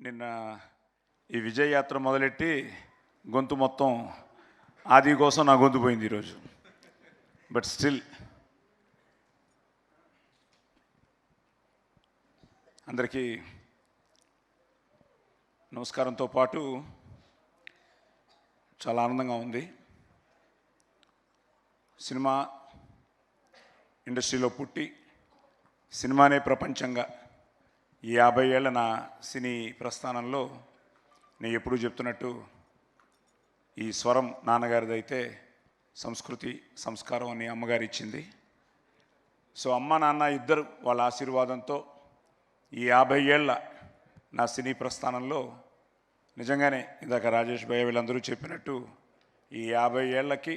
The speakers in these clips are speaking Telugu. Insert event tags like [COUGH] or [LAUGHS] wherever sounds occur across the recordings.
నిన్న ఈ విజయ యాత్ర మొదలెట్టి గొంతు మొత్తం ఆది కోసం నా గొంతు పోయింది ఈరోజు. బట్ స్టిల్ అందరికీ నమస్కారంతో పాటు చాలా ఆనందంగా ఉంది. సినిమా ఇండస్ట్రీలో పుట్టి సినిమానే ప్రపంచంగా. ఈ యాభై ఏళ్ళ నా సినీ ప్రస్థానంలో నేను ఎప్పుడూ చెప్తున్నట్టు ఈ స్వరం నాన్నగారిదైతే సంస్కృతి సంస్కారం అని అమ్మగారు ఇచ్చింది సో అమ్మ నాన్న ఇద్దరు వాళ్ళ ఆశీర్వాదంతో ఈ యాభై ఏళ్ళ నా సినీ ప్రస్థానంలో నిజంగానే ఇందాక రాజేష్ భయ్య వీళ్ళందరూ చెప్పినట్టు ఈ యాభై ఏళ్ళకి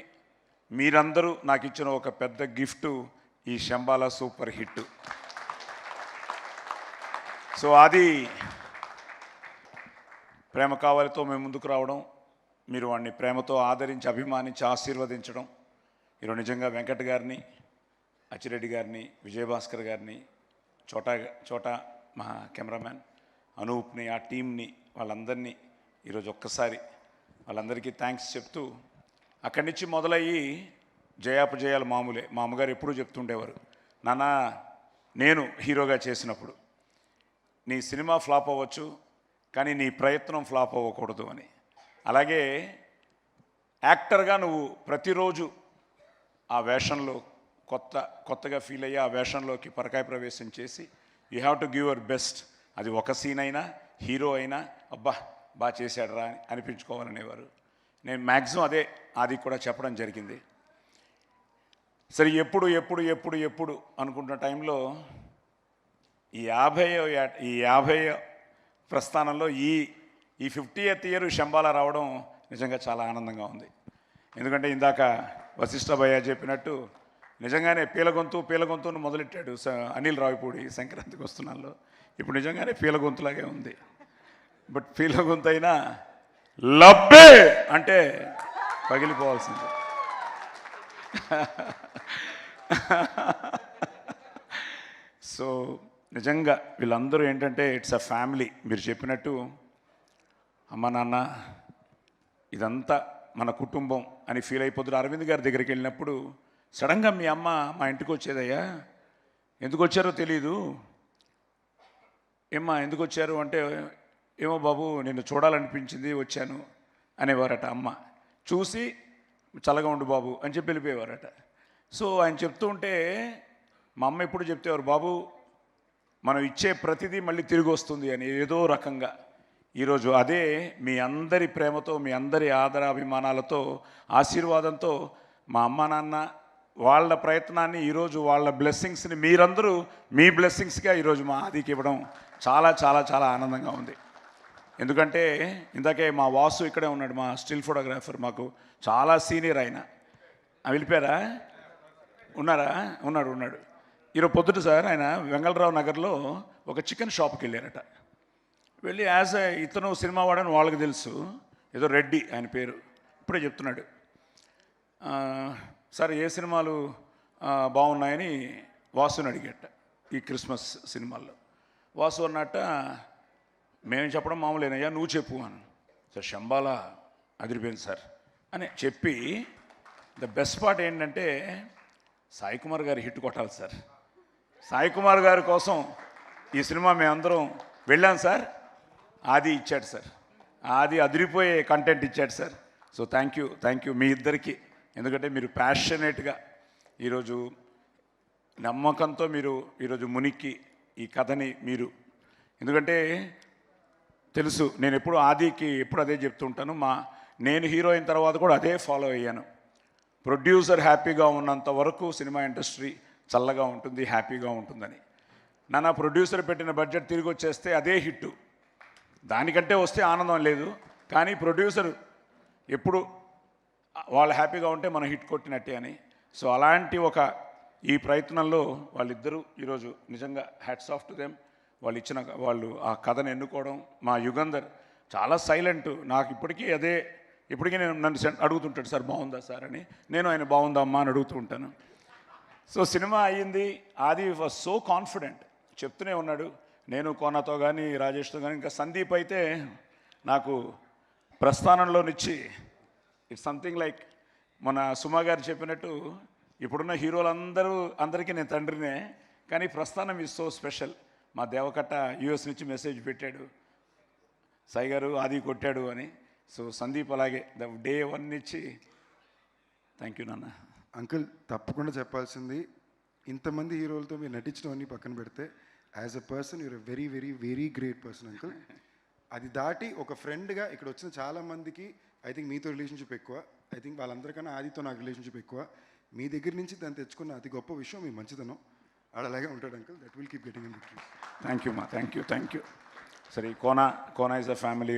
మీరందరూ నాకు ఇచ్చిన ఒక పెద్ద గిఫ్ట్ ఈ శంబాల సూపర్ హిట్ సో అది ప్రేమ కావాలితో మేము ముందుకు రావడం మీరు వాడిని ప్రేమతో ఆదరించి అభిమానించి ఆశీర్వదించడం ఈరోజు నిజంగా వెంకట్ గారిని అచ్చిరెడ్డి గారిని విజయభాస్కర్ గారిని చోటా చోటా మా కెమెరామ్యాన్ అనూప్ని ఆ టీంని వాళ్ళందరినీ ఈరోజు ఒక్కసారి వాళ్ళందరికీ థ్యాంక్స్ చెప్తూ అక్కడి నుంచి మొదలయ్యి జయాపజయాలు మామూలే. మా అమ్మగారు ఎప్పుడూ చెప్తుండేవారు నాన్న నేను హీరోగా చేసినప్పుడు నీ సినిమా ఫ్లాప్ అవ్వచ్చు కానీ నీ ప్రయత్నం ఫ్లాప్ అవ్వకూడదు అని. అలాగే యాక్టర్గా నువ్వు ప్రతిరోజు ఆ వేషంలో కొత్త కొత్తగా ఫీల్ అయ్యి ఆ వేషంలోకి పరకాయ ప్రవేశం చేసి you have to give your best. అది ఒక సీన్ అయినా హీరో అయినా అబ్బా బాగా చేశాడరా అని అనిపించుకోవాలనేవారు. నేను మ్యాక్సిమం అదే అది కూడా చెప్పడం జరిగింది. సరే ఎప్పుడు ఎప్పుడు ఎప్పుడు ఎప్పుడు అనుకుంటున్న టైంలో ఈ యాభై ఈ యాభై ప్రస్థానంలో ఈ ఈ ఫిఫ్టీ ఎత్ ఇయర్ శంబాల రావడం నిజంగా చాలా ఆనందంగా ఉంది. ఎందుకంటే ఇందాక వశిష్ఠ భయ్య చెప్పినట్టు నిజంగానే పీలగొంతు పీలగొంతును మొదలెట్టాడు స- అనిల్ రావిపూడి సంక్రాంతికి వస్తున్నాల్లో. ఇప్పుడు నిజంగానే పీలగొంతులాగే ఉంది. బట్ పీలగొంతు అయినా లబ్బే అంటే పగిలిపోవాల్సిందే. [LAUGHS] సో నిజంగా వీళ్ళందరూ ఏంటంటే ఇట్స్ అ ఫ్యామిలీ మీరు చెప్పినట్టు అమ్మ నాన్న ఇదంతా మన కుటుంబం అని ఫీల్ అయిపోతున్నారు. అరవింద్ గారి దగ్గరికి వెళ్ళినప్పుడు సడన్గా మీ అమ్మ మా ఇంటికి వచ్చేదయ్యా? ఎందుకు వచ్చారో తెలీదు. ఏమ్మా ఎందుకు వచ్చారు? అంటే ఏమో బాబు నిన్ను చూడాలనిపించింది వచ్చాను అనేవారట అమ్మ. చూసి చల్లగా ఉండు బాబు అని చెప్పి వెళ్ళిపోయేవారట. సో ఆయన చెప్తూ ఉంటే మా అమ్మ ఎప్పుడు చెప్తేవారు బాబు మనం ఇచ్చే ప్రతిదీ మళ్ళీ తిరిగి వస్తుంది అని ఏదో రకంగా. ఈరోజు అదే మీ అందరి ప్రేమతో మీ అందరి ఆదరాభిమానాలతో ఆశీర్వాదంతో మా అమ్మ నాన్న వాళ్ళ ప్రయత్నాన్ని ఈరోజు వాళ్ళ బ్లెస్సింగ్స్ని మీరందరూ మీ బ్లెస్సింగ్స్గా ఈరోజు మా ఆదికి ఇవ్వడం చాలా చాలా చాలా ఆనందంగా ఉంది. ఎందుకంటే ఇందాకే మా వాసు ఇక్కడే ఉన్నాడు మా స్టిల్ ఫోటోగ్రాఫర్ మాకు. చాలా సీనియర్ ఆయన. వెళ్ళిపోయారా? ఉన్నారా? ఉన్నాడు ఉన్నాడు. ఈరోజు పొద్దుట సార్ ఆయన వెంగళరావు నగర్లో ఒక చికెన్ షాప్కి వెళ్ళారట. వెళ్ళి యాజ్ ఇతను సినిమా వాడని వాళ్ళకి తెలుసు. ఏదో రెడ్డి ఆయన పేరు. ఇప్పుడే చెప్తున్నాడు. సార్ ఏ సినిమాలు బాగున్నాయని వాసుని అడిగట ఈ క్రిస్మస్ సినిమాల్లో. వాసు అన్నట్ట మేము చెప్పడం మామూలేనయ్యా నువ్వు చెప్పు అని సార్ శంబాల అదిరిపోయింది సార్ అని చెప్పి ద బెస్ట్ పార్ట్ ఏంటంటే సాయి కుమార్ గారి హిట్ కొట్టాలి సార్. సాయి కుమార్ గారి కోసం ఈ సినిమా మేమందరం వెళ్ళాం సార్. ఆది ఇచ్చాడు సార్. ఆది అదిరిపోయే కంటెంట్ ఇచ్చాడు sir. So thank you thank you మీ ఇద్దరికి. ఎందుకంటే మీరు ప్యాషనేట్గా ఈరోజు నమ్మకంతో మీరు ఈరోజు మునిక్కి ఈ కథని మీరు ఎందుకంటే తెలుసు నేను ఎప్పుడు ఆదికి ఎప్పుడు అదే చెప్తుంటాను మా నేను హీరోయిన్ తర్వాత కూడా అదే ఫాలో అయ్యాను. ప్రొడ్యూసర్ హ్యాపీగా ఉన్నంత వరకు సినిమా ఇండస్ట్రీ చల్లగా ఉంటుంది హ్యాపీగా ఉంటుందని. నన్ను ప్రొడ్యూసర్ పెట్టిన బడ్జెట్ తిరిగి వచ్చేస్తే అదే హిట్టు. దానికంటే వస్తే ఆనందం లేదు. కానీ ప్రొడ్యూసర్ ఎప్పుడు వాళ్ళు హ్యాపీగా ఉంటే మనం హిట్ కొట్టినట్టే అని. సో అలాంటి ఒక ఈ ప్రయత్నంలో వాళ్ళిద్దరూ ఈరోజు నిజంగా హ్యాట్స్ ఆఫ్ టు దెమ్ వాళ్ళు ఇచ్చిన వాళ్ళు ఆ కథను ఎన్నుకోవడం మా యుగంధర్ చాలా సైలెంట్ నాకు ఇప్పటికీ అదే ఇప్పటికీ నేను నన్ను అడుగుతుంటాడు సార్ బాగుందా సార్? అని. నేను ఆయన బాగుందా అమ్మా? అని అడుగుతూ ఉంటాను. సో సినిమా అయ్యింది. ఆది వాజ్ సో కాన్ఫిడెంట్. చెప్తూనే ఉన్నాడు. నేను కోనతో కానీ రాజేష్తో కానీ ఇంకా సందీప్ అయితే నాకు ప్రస్థానంలోనిచ్చి ఇట్స్ సంథింగ్ లైక్ మన సుమా గారు చెప్పినట్టు ఇప్పుడున్న హీరోలందరూ అందరికీ నేను తండ్రినే కానీ ప్రస్థానం ఇస్ సో స్పెషల్ మా దేవకట్ట యూఎస్ నుంచి మెసేజ్ పెట్టాడు. సాయి గారు ఆది కొట్టాడు అని. సో సందీప్ అలాగే ద డే వన్ ఇచ్చి థ్యాంక్ యూ నాన్న. అంకుల్ తప్పకుండా చెప్పాల్సింది ఇంతమంది హీరోలతో మీరు నటించడం అన్ని పక్కన పెడితే as a person you're very very very great person uncle అది దాటి ఒక ఫ్రెండ్గా ఇక్కడ వచ్చిన చాలా మందికి ఐ థింక్ మీతో రిలేషన్షిప్ ఎక్కువ. ఐ థింక్ వాళ్ళందరికన్నా ఆదితో నాకు రిలేషన్షిప్ ఎక్కువ. మీ దగ్గర నుంచి దాన్ని తెచ్చుకున్న అతి గొప్ప విషయం మీ మంచితనం. అలాగే ఉంటాడు uncle that will keep getting in thank you మా థ్యాంక్ యూ థ్యాంక్ యూ సరే Kona Kona is a family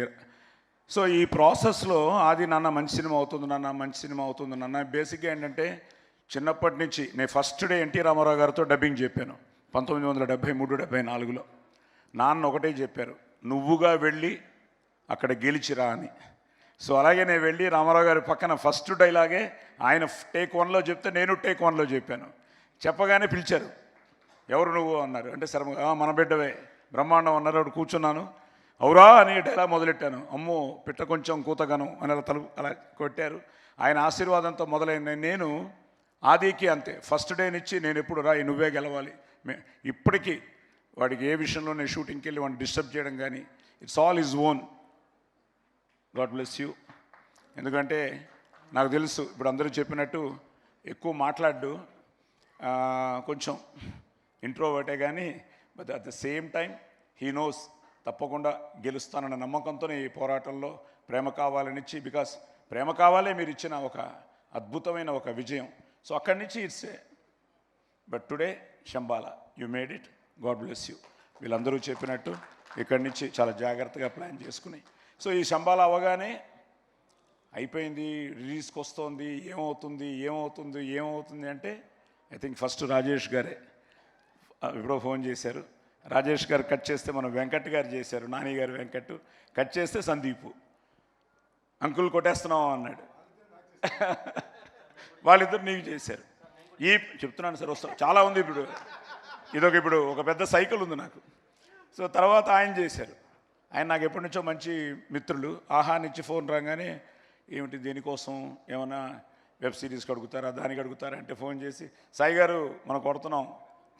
so ఈ ప్రాసెస్లో అది నాన్న మంచి సినిమా అవుతుంది నాన్న మంచి సినిమా అవుతుంది నాన్న. బేసిక్గా ఏంటంటే చిన్నప్పటి నుంచి నేను ఫస్ట్ డే ఎన్టీ రామారావు గారితో డబ్బింగ్ చెప్పాను పంతొమ్మిది వందల డెబ్బై మూడు డెబ్బై నాలుగులో. నాన్న ఒకటే చెప్పారు నువ్వుగా వెళ్ళి అక్కడ గెలిచిరా అని. సో అలాగే నేను వెళ్ళి రామారావు గారి పక్కన ఫస్ట్ డైలాగే ఆయన టేక్ వన్లో చెప్తే నేను టేక్ వన్లో చెప్పాను. చెప్పగానే పిలిచారు ఎవరు నువ్వు? అన్నారు. అంటే శర్మ మన బిడ్డవే బ్రహ్మాండం అన్నారు అప్పుడు కూర్చున్నాను. అవురా అని డైలా మొదలెట్టాను. అమ్మో పిట్ట కొంచెం కూతగను అని అలా తలుపు అలా కొట్టారు. ఆయన ఆశీర్వాదంతో మొదలైన నేను ఆదికి అంతే. ఫస్ట్ డే నుంచి నేను ఎప్పుడు రా నువ్వే గెలవాలి. మే- ఇప్పటికీ వాడికి ఏ విషయంలో నేను షూటింగ్కి వెళ్ళి వాడిని డిస్టర్బ్ చేయడం కానీ it's all is own. God bless you. ఎందుకంటే నాకు తెలుసు ఇప్పుడు అందరూ చెప్పినట్టు ఎక్కువ మాట్లాడు కొంచెం ఇంట్రోవర్టే కానీ but at the same time he knows తప్పకుండా గెలుస్తానన్న నమ్మకంతోనే ఈ పోరాటంలో ప్రేమ కావాలనిచ్చి బికాస్ ప్రేమ కావాలే మీరు ఇచ్చిన ఒక అద్భుతమైన ఒక విజయం. సో అక్కడి నుంచి it's but today Shambhala you made it God bless you వీళ్ళందరూ చెప్పినట్టు ఇక్కడి నుంచి చాలా జాగ్రత్తగా ప్లాన్ చేసుకుని. సో ఈ శంబాల అవగానే అయిపోయింది రిలీజ్కి వస్తోంది ఏమవుతుంది ఏమవుతుంది ఏమవుతుంది అంటే ఐ థింక్ ఫస్ట్ రాజేష్ గారే ఇప్పుడో ఎప్పుడో ఫోన్ చేశారు. రాజేష్ గారు కట్ చేస్తే మనం వెంకట్ గారు చేశారు నాని గారు వెంకట్. కట్ చేస్తే సందీపు. అంకుల్ కొట్టేస్తున్నాం అన్నాడు. వాళ్ళిద్దరు నీకు చేశారు. ఈ చెప్తున్నాను సార్ వస్తాం. చాలా ఉంది ఇప్పుడు. ఇదొక ఇప్పుడు ఒక పెద్ద సైకిల్ ఉంది నాకు. సో తర్వాత ఆయన చేశారు. ఆయన నాకు ఎప్పటి నుంచో మంచి మిత్రులు. ఆహానిచ్చి ఫోన్ రాగానే ఏమిటి దేనికోసం ఏమైనా వెబ్ సిరీస్కి అడుగుతారా దానికి అడుగుతారా? అంటే ఫోన్ చేసి సాయి గారు మనం కొడుతున్నాం.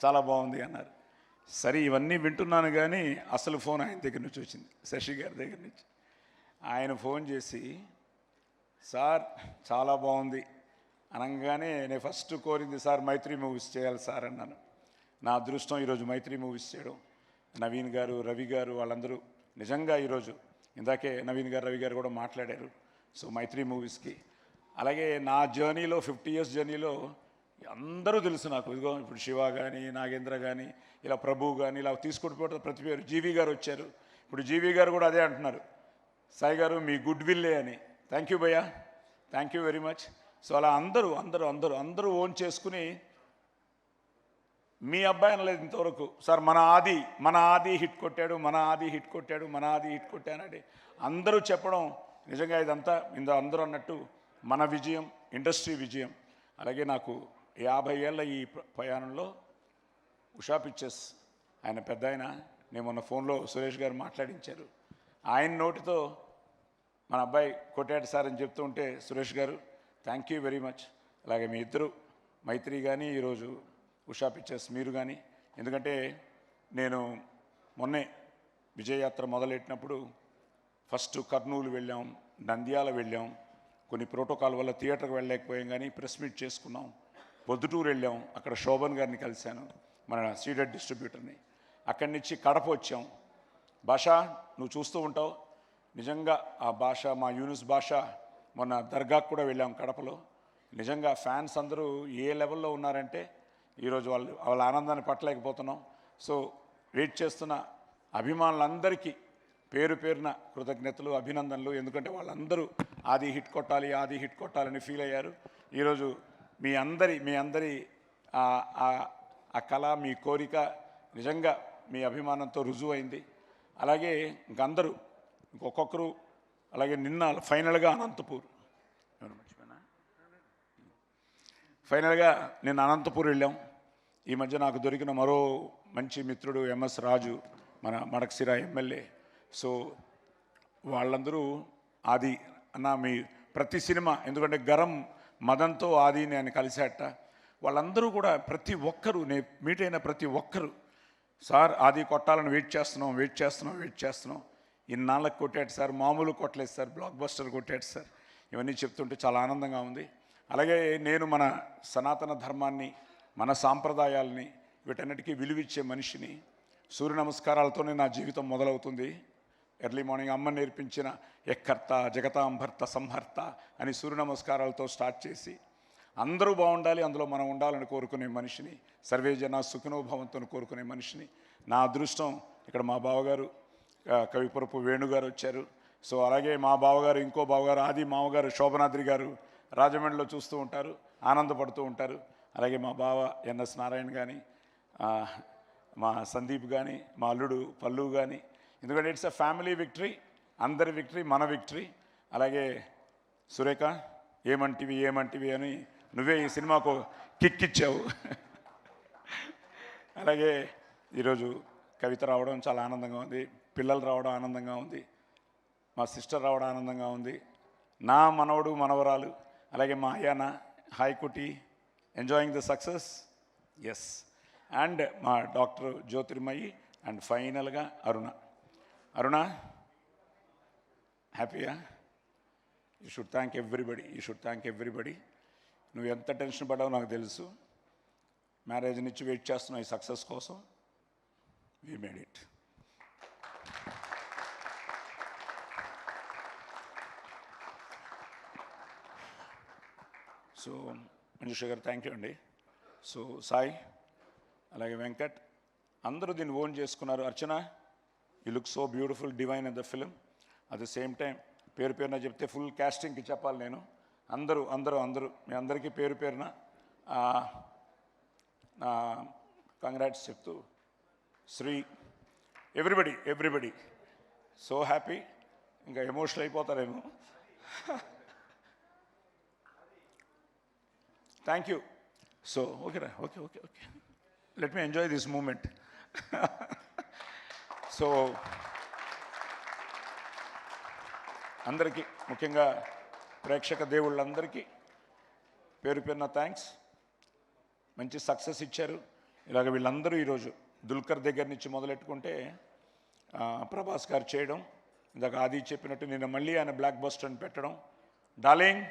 చాలా బాగుంది అన్నారు. సరే ఇవన్నీ వింటున్నాను కానీ అసలు ఫోన్ ఆయన దగ్గర నుంచి వచ్చింది శశి గారి దగ్గర నుంచి. ఆయన ఫోన్ చేసి సార్ చాలా బాగుంది. అనగానే నేను ఫస్ట్ కోరింది సార్ మైత్రి మూవీస్ చేయాలి సార్ అన్నాను. నా అదృష్టం ఈరోజు మైత్రి మూవీస్ చేయడం. నవీన్ గారు రవి గారు వాళ్ళందరూ నిజంగా ఈరోజు ఇందాకే నవీన్ గారు రవి గారు కూడా మాట్లాడారు. సో మైత్రి మూవీస్కి. అలాగే నా జర్నీలో ఫిఫ్టీ ఇయర్స్ జర్నీలో అందరూ తెలుసు నాకు. ఇదిగో ఇప్పుడు శివ కానీ నాగేంద్ర కానీ ఇలా ప్రభు కానీ ఇలా తీసుకుంటూ పోవడం ప్రతి పేరు జీవి గారు వచ్చారు. ఇప్పుడు జీవి గారు కూడా అదే అంటున్నారు. సాయి గారు మీ గుడ్ విల్లే అని. థ్యాంక్ యూ భయ్యా. Thank you very much so అలా అందరూ అందరూ అందరూ అందరూ ఓన్ చేసుకుని మీ అబ్బాయి అనలేదు ఇంతవరకు. సార్ మన ఆది మన ఆది హిట్ కొట్టాడు మన ఆది హిట్ కొట్టాడు మన ఆది హిట్ కొట్టానండి అందరూ చెప్పడం నిజంగా ఇదంతా ఇంత అందరూ అన్నట్టు మన విజయం ఇండస్ట్రీ విజయం. అలాగే నాకు యాభై ఏళ్ళ ఈ ప్రయాణంలో ఉషా పిక్చర్స్ ఆయన పెద్ద ఆయన నేను మొన్న ఫోన్లో సురేష్ గారు మాట్లాడించారు. ఆయన నోటితో మన అబ్బాయి కొట్టాడు సార్ అని చెప్తూ ఉంటే సురేష్ గారు థ్యాంక్ యూ వెరీ మచ్ అలాగే మీ ఇద్దరు మైత్రి కానీ ఈరోజు ఉషా పిక్చర్స్ మీరు కానీ ఎందుకంటే నేను మొన్నే విజయయాత్ర మొదలెట్టినప్పుడు ఫస్ట్ కర్నూలు వెళ్ళాం నంద్యాల వెళ్ళాం. కొన్ని ప్రోటోకాల్ వల్ల థియేటర్కి వెళ్ళలేకపోయాం కానీ ప్రెస్ మీట్ చేసుకున్నాం. పొద్దుటూరు వెళ్ళాం అక్కడ శోభన్ గారిని కలిశాను మన సీడెడ్ డిస్ట్రిబ్యూటర్ని. అక్కడి నుంచి కడప వచ్చాం. భాష నువ్వు చూస్తూ ఉంటావు. నిజంగా ఆ భాష మా యూనిస్ భాష మొన్న దర్గాకు కూడా వెళ్ళాం కడపలో. నిజంగా ఫ్యాన్స్ అందరూ ఏ లెవెల్లో ఉన్నారంటే ఈరోజు వాళ్ళు వాళ్ళ ఆనందాన్ని పట్టలేకపోతున్నాం. సో వెయిట్ చేస్తున్న అభిమానులందరికీ పేరు పేరున కృతజ్ఞతలు అభినందనలు. ఎందుకంటే వాళ్ళందరూ ఆది హిట్ కొట్టాలి ఆది హిట్ కొట్టాలని ఫీల్ అయ్యారు. ఈరోజు మీ అందరి మీ అందరి ఆ- ఆ- ఆ కళ మీ కోరిక నిజంగా మీ అభిమానంతో రుజువైంది. అలాగే ఇంకందరూ ఇంకొక్కొక్కరు అలాగే నిన్న ఫైనల్గా అనంతపూర్. ఫైనల్గా నేను అనంతపూర్ వెళ్ళాం. ఈ మధ్య నాకు దొరికిన మరో మంచి మిత్రుడు ఎంఎస్ రాజు మన మడక్సిరా ఎమ్మెల్యే. సో వాళ్ళందరూ అది అన్న మీ ప్రతి సినిమా ఎందుకంటే గరం మదన్తో ఆది నేను కలిశాట వాళ్ళందరూ కూడా ప్రతి ఒక్కరూ నేను మీట్ అయిన ప్రతి ఒక్కరు సార్ ఆది కొట్టాలని వెయిట్ చేస్తున్నాం వెయిట్ చేస్తున్నాం వెయిట్ చేస్తున్నాం. ఇన్నాళ్ళకి కొట్టాడు సార్ మామూలు కొట్టలేదు సార్ బ్లాక్ బస్టర్ కొట్టాడు సార్. ఇవన్నీ చెప్తుంటే చాలా ఆనందంగా ఉంది. అలాగే నేను మన సనాతన ధర్మాన్ని మన సాంప్రదాయాల్ని వీటన్నిటికీ విలువిచ్చే మనిషిని సూర్య నమస్కారాలతోనే నా జీవితం మొదలవుతుంది. ఎర్లీ మార్నింగ్ అమ్మ నేర్పించిన ఎక్కర్త జగతాంభర్త సంహర్త అని సూర్య నమస్కారాలతో స్టార్ట్ చేసి అందరూ బాగుండాలి అందులో మనం ఉండాలని కోరుకునే మనిషిని సర్వే జన సుఖనోభవంతో కోరుకునే మనిషిని. నా అదృష్టం ఇక్కడ మా బావగారు కవిపురపు వేణుగారు వచ్చారు. సో అలాగే మా బావగారు ఇంకో బావగారు ఆది మామగారు శోభనాద్రి గారు రాజమండ్రిలో చూస్తూ ఉంటారు ఆనందపడుతూ ఉంటారు. అలాగే మా బావ ఎన్ఎస్ నారాయణ కానీ మా సందీప్ కానీ మా అల్లుడు పల్లు కానీ ఎందుకంటే ఇట్స్ అ ఫ్యామిలీ విక్టరీ అందరి విక్టరీ మన విక్టరీ. అలాగే సురేఖ ఏమంటివి ఏమంటివి అని నువ్వే ఈ సినిమాకు కిక్ ఇచ్చావు. అలాగే ఈరోజు కవిత రావడం చాలా ఆనందంగా ఉంది పిల్లలు రావడం ఆనందంగా ఉంది మా సిస్టర్ రావడం ఆనందంగా ఉంది నా మనవడు మనవరాలు అలాగే మా అయ్యాన హాయ్కుటి enjoying the success yes and మా డాక్టర్ జ్యోతిర్మయి అండ్ ఫైనల్గా అరుణ. అరుణ హ్యాపీయా? You should thank everybody you should thank everybody నువ్వు ఎంత టెన్షన్ పడ్డావో నాకు తెలుసు. మ్యారేజ్ నుంచి వెయిట్ చేస్తున్నావు ఈ సక్సెస్ కోసం. We made it so Manjusha garu thank you అండి. సో సాయి అలాగే వెంకట్ అందరూ దీన్ని ఓన్ చేసుకున్నారు. Archana you look so beautiful divine in the film at the same time పేరు పేరున చెప్తే ఫుల్ క్యాస్టింగ్కి చెప్పాలి నేను. అందరూ అందరూ అందరూ మీ అందరికీ పేరు పేరున కంగ్రాట్స్ చెప్తూ Shri everybody everybody so happy ఇంకా ఎమోషనల్ అయిపోతారేమో. థ్యాంక్ యూ సో ఓకేరా okay okay okay let me enjoy this moment so అందరికీ ముఖ్యంగా ప్రేక్షక దేవుళ్ళందరికీ పేరు పేరున థ్యాంక్స్ మంచి సక్సెస్ ఇచ్చారు. ఇలాగ వీళ్ళందరూ ఈరోజు దుల్కర్ దగ్గర నుంచి మొదలెట్టుకుంటే ప్రభాస్ గారు చేయడం ఇందాక ఆది చెప్పినట్టు నేను మళ్ళీ ఆయన బ్లాక్ బస్టర్ పెట్టడం. Darling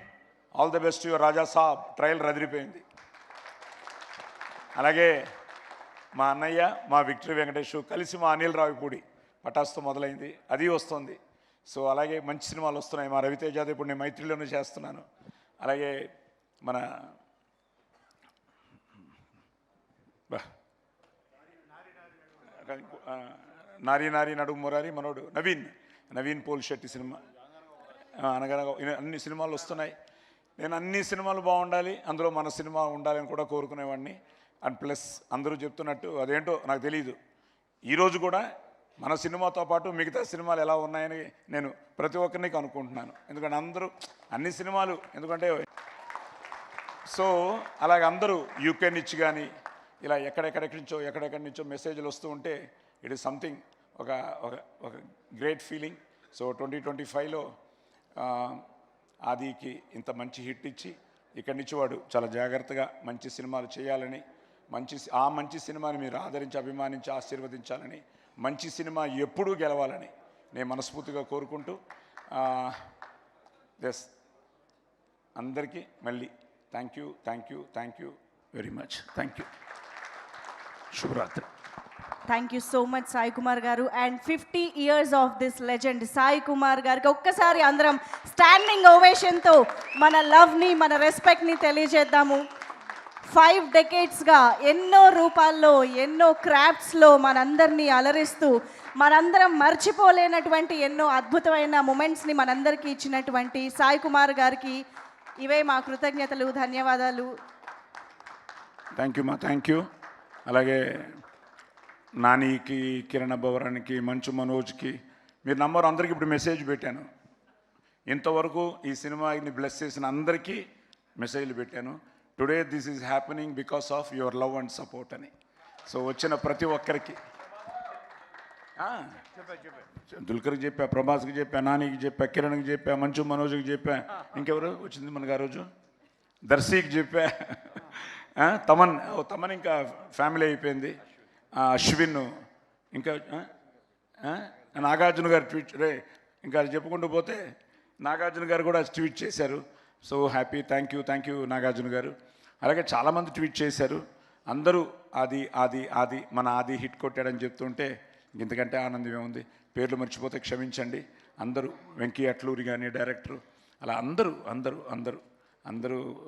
all the best your Raja Saab trailer రదిరిపోయింది. అలాగే మా అన్నయ్య మా విక్టరీ వెంకటేష్ కలిసి మా అనిల్ రావిపూడి పటాస్తో మొదలైంది. అది వస్తుంది. సో అలాగే మంచి సినిమాలు వస్తున్నాయి. మా రవితేజాది ఇప్పుడు నేను మైత్రిలోనే చేస్తున్నాను. అలాగే మన నారీ నారీ నడుము మురారి మనోడు నవీన్ నవీన్ పోల్ శెట్టి సినిమా. అనగనగా అన్ని సినిమాలు వస్తున్నాయి. నేను అన్ని సినిమాలు బాగుండాలి అందులో మన సినిమా ఉండాలని కూడా కోరుకునేవాడిని. అండ్ ప్లస్ అందరూ చెప్తున్నట్టు అదేంటో నాకు తెలియదు ఈరోజు కూడా మన సినిమాతో పాటు మిగతా సినిమాలు ఎలా ఉన్నాయని నేను ప్రతి ఒక్కరిని కనుక్కుంటున్నాను. ఎందుకంటే అందరూ అన్ని సినిమాలు ఎందుకంటే సో అలాగ అందరూ యూకే నుంచి కానీ ఇలా ఎక్కడెక్కడెక్కడి నుంచో ఎక్కడెక్కడి నుంచో మెసేజ్లు వస్తూ ఉంటే ఇట్ ఈస్ సంథింగ్ ఒక ఒక ఒక great feeling. So twenty twenty ఫైవ్లో ఆదికి ఇంత మంచి హిట్ ఇచ్చి ఇక్కడి నుంచి వాడు చాలా జాగ్రత్తగా మంచి సినిమాలు చేయాలని మంచి ఆ మంచి సినిమాని మీరు ఆదరించి అభిమానించి ఆశీర్వదించాలని మంచి సినిమా ఎప్పుడూ గెలవాలని నేను మనస్ఫూర్తిగా కోరుకుంటూ ఎస్ అందరికీ మళ్ళీ thank you thank you thank you very much thank you శుభరాత్రి thank you so much Sai Kumar garu. And fifty years of this legend Sai Kumar గారికి ఒక్కసారి అందరం స్టాండింగ్ ఓవేషన్తో మన లవ్ని మన రెస్పెక్ట్ని తెలియజేద్దాము. ఫైవ్ డెకేట్స్గా ఎన్నో రూపాల్లో ఎన్నో క్రాఫ్ట్స్లో మనందరినీ అలరిస్తూ మనందరం మర్చిపోలేనటువంటి ఎన్నో అద్భుతమైన మూమెంట్స్ని మనందరికీ ఇచ్చినటువంటి సాయి కుమార్ గారికి ఇవే మా కృతజ్ఞతలు ధన్యవాదాలు. థ్యాంక్ యూ మా థ్యాంక్ యూ అలాగే నానికి కిరణ్ భవరానికి మంచు మనోజ్కి మీరు నంబర్ అందరికీ ఇప్పుడు మెసేజ్ పెట్టాను. ఇంతవరకు ఈ సినిమాని బ్లెస్ చేసిన అందరికీ మెసేజ్లు పెట్టాను. Today this is happening because of your love and support అని సో వచ్చిన ప్రతి ఒక్కరికి. ఆ, దుల్కర్కి చెప్పా ప్రభాస్కి చెప్పా నానికి చెప్పా కిరణ్కి చెప్పా మంచు మనోజ్కి చెప్పా. ఇంకెవరు వచ్చింది మనకు ఆ రోజు? దర్శికి చెప్పా. తమన్ ఓ తమన్ ఇంకా ఫ్యామిలీ అయిపోయింది. అశ్విన్ ఇంకా నాగార్జున గారు ట్వీట్ రే ఇంకా అది చెప్పుకుంటూ పోతే నాగార్జున గారు కూడా ట్వీట్ చేశారు. So happy thank you thank you Nagarjuna garu. అలాగే చాలామంది ట్వీట్ చేశారు అందరూ ఆది ఆది ఆది మన ఆది హిట్ కొట్టాడని చెప్తుంటే ఇంతకంటే ఆనందం ఏముంది పేర్లు మర్చిపోతే క్షమించండి. అందరూ వెంకీ అట్లూరి కానీ డైరెక్టరు అలా అందరూ అందరూ అందరూ అందరూ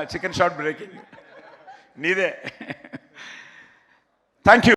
చికెన్ షార్ట్ బ్రేకింగ్. [LAUGHS] నీదే. [LAUGHS] Thank you.